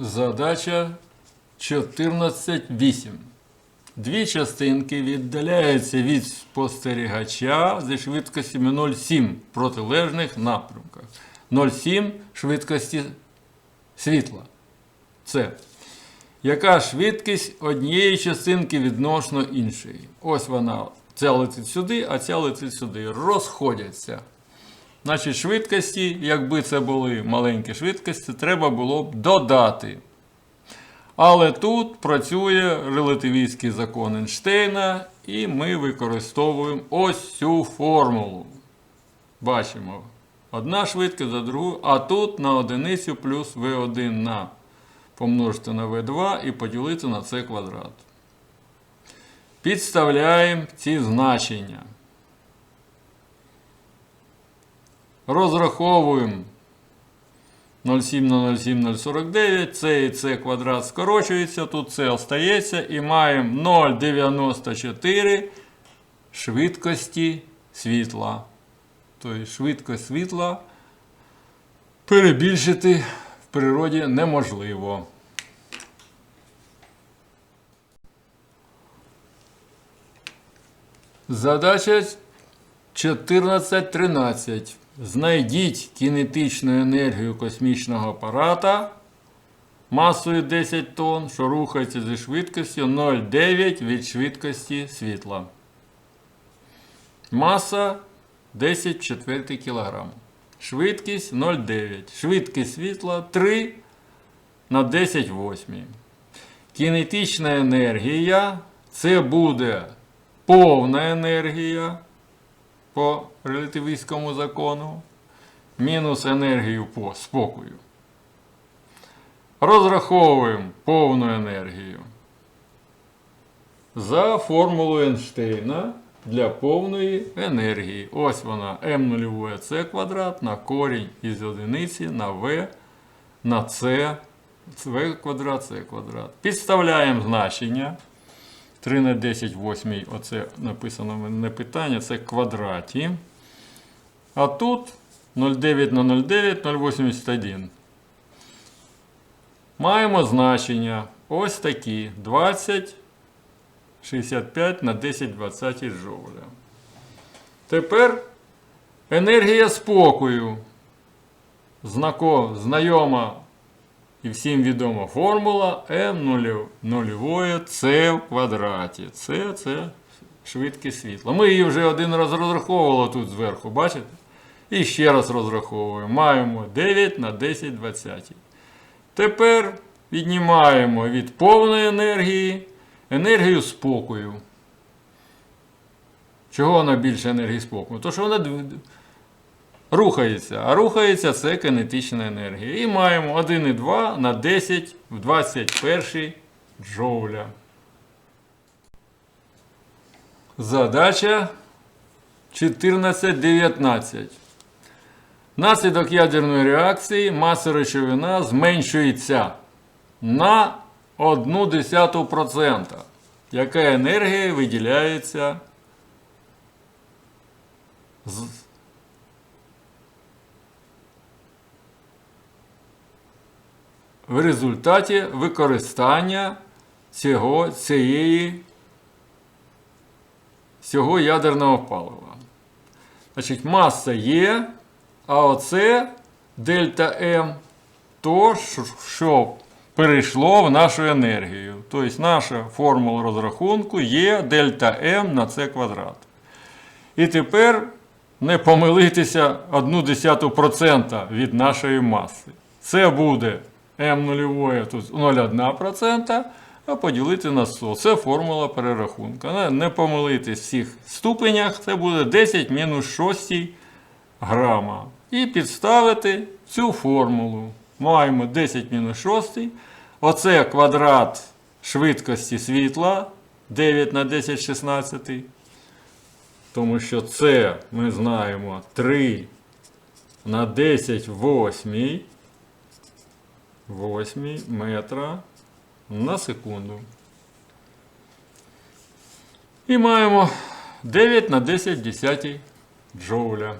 Задача 14.8. Дві частинки віддаляються від спостерігача зі швидкостями 0,7 в протилежних напрямках. 0,7 швидкості світла. Це. Яка швидкість однієї частинки відносно іншої? Ось вона. Ця летить сюди, а ця летить сюди. Розходяться. Значить, швидкості, якби це були маленькі швидкості, треба було б додати. Але тут працює релятивістський закон Ейнштейна, і ми використовуємо ось цю формулу. Бачимо, одна швидкість за другу, а тут на одиницю плюс v1 на помножити на v2 і поділити на c квадрат. Підставляємо ці значення. Розраховуємо 0,7 на 0,7 0,49, це і це квадрат скорочується, тут це остається і маємо 0,94 швидкості світла. Тобто швидкість світла перебільшити в природі неможливо. Задача 14.13. Знайдіть кінетичну енергію космічного апарата масою 10 тонн, що рухається зі швидкістю 0,9 від швидкості світла. Маса 10 четвертий кілограм. Швидкість 0,9. Швидкість світла 3 на 10 восьмій. Кінетична енергія це буде повна енергія по релятивістському закону, мінус енергію по спокою. Розраховуємо повну енергію за формулою Ейнштейна для повної енергії. Ось вона m0 c квадрат на корінь із одиниці на v на c, v квадрат, c квадрат. Підставляємо значення. 3 на 10 восьмій, оце написано мене не питання, це квадраті. А тут 0,9 на 0,9, 0,81. Маємо значення ось такі 20, 65 на 10 20 жовля. Тепер енергія спокою. Знако, знайома і всім відома формула m нульової c в квадраті. Це, це швидкість світла. Ми її вже один раз розраховували тут зверху, бачите? І ще раз розраховуємо. Маємо 9 на 10 20. Тепер віднімаємо від повної енергії енергію спокою. Чого вона більше енергії спокою? То що вона рухається. А рухається це кинетична енергія. І маємо 1,2 на 10 в 21 джоуля. Задача 14.19. Наслідок ядерної реакції маса речовина зменшується на 0,1%. Яка енергія виділяється в результаті використання цього, цієї, цього ядерного палива. Значить, маса є, а оце дельта М, то, що- перейшло в нашу енергію. Тобто наша формула розрахунку є дельта М на С квадрат. І тепер не помилитися 1,1% від нашої маси. Це буде М0 тут 0,1%, а поділити на 100. Це формула перерахунку. Не- Не помилитись в всіх ступенях, це буде 10 мінус 6 грама. І підставити цю формулу. Маємо 10 мінус 6. Оце квадрат швидкості світла 9 на 10 16. Тому що це ми знаємо 3 на 10 восьмій. 8 метра на секунду. І маємо 9 на 10 десятій джоуля.